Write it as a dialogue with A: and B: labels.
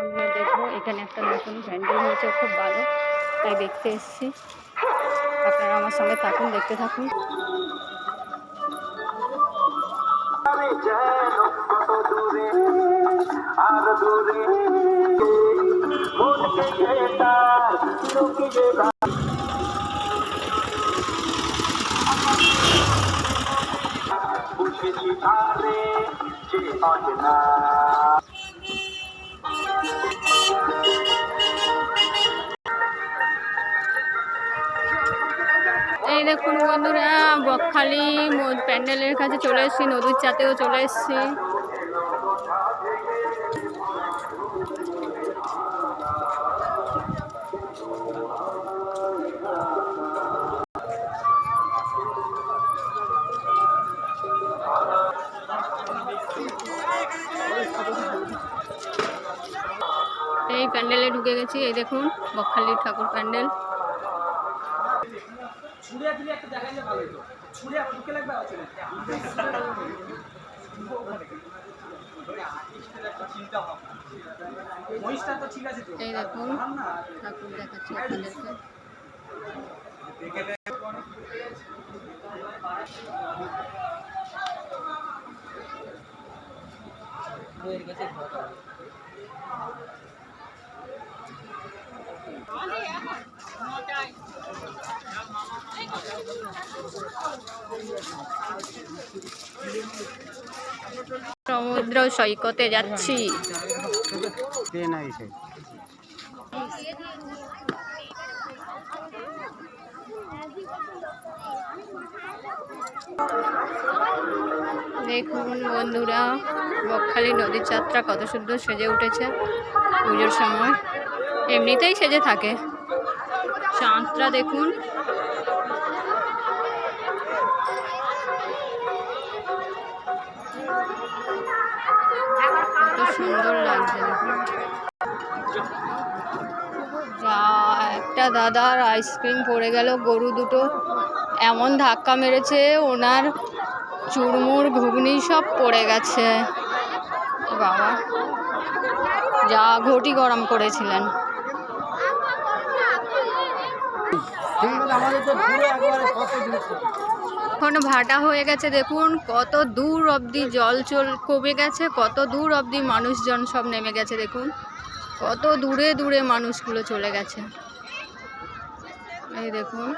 A: আমিও দেখব, এখানে একটা নতুন প্যান্ডেল হয়েছে, খুব ভালো। তাই দেখতে এসেছি। আপনারা আমার সঙ্গে থাকুন, দেখতে থাকুন।
B: আর বুঝেছি তারে যে অজনা
A: এই দেখুন বন্ধুরা, বকখালি প্যান্ডেলের কাছে চলে এসেছি, নদীর চাতেও চলে এসেছি। এই প্যান্ডেলে ঢুকে গেছি, এই দেখুন বকখালি ঠাকুর প্যান্ডেল।
C: ছুড়ে দিলে একটা দেখা যায় ভালো হতো ছুড়ে ঢুকে লাগবে ঠিক আছে
A: এই দেখুন ঠাকুর দেখাচ্ছি আপনাদেরকে। সমুদ্র সৈকতে যাচ্ছি। দেখুন বন্ধুরা, বকখালি নদীর যাত্রা কত সুন্দর সেজে উঠেছে পুজোর সময়। এমনিতেই সেজে থাকে। চাঁদটা দেখুন। সুন্দর লাগছে যা, একটা দাদার আইসক্রিম পড়ে গেল, গরু দুটো এমন ধাক্কা মেরেছে, ওনার চুরমুর ঘুগনি সব পড়ে গেছে। বাবা, যা ঘটি গরম করেছিলেন। এখন ভাটা হয়ে গেছে। দেখুন, কত দূর অবধি জল চল, কমে গেছে, কত দূর অবধি মানুষজন সব নেমে গেছে, দেখুন। কত দূরে দূরে মানুষগুলো চলে গেছে। এই দেখুন।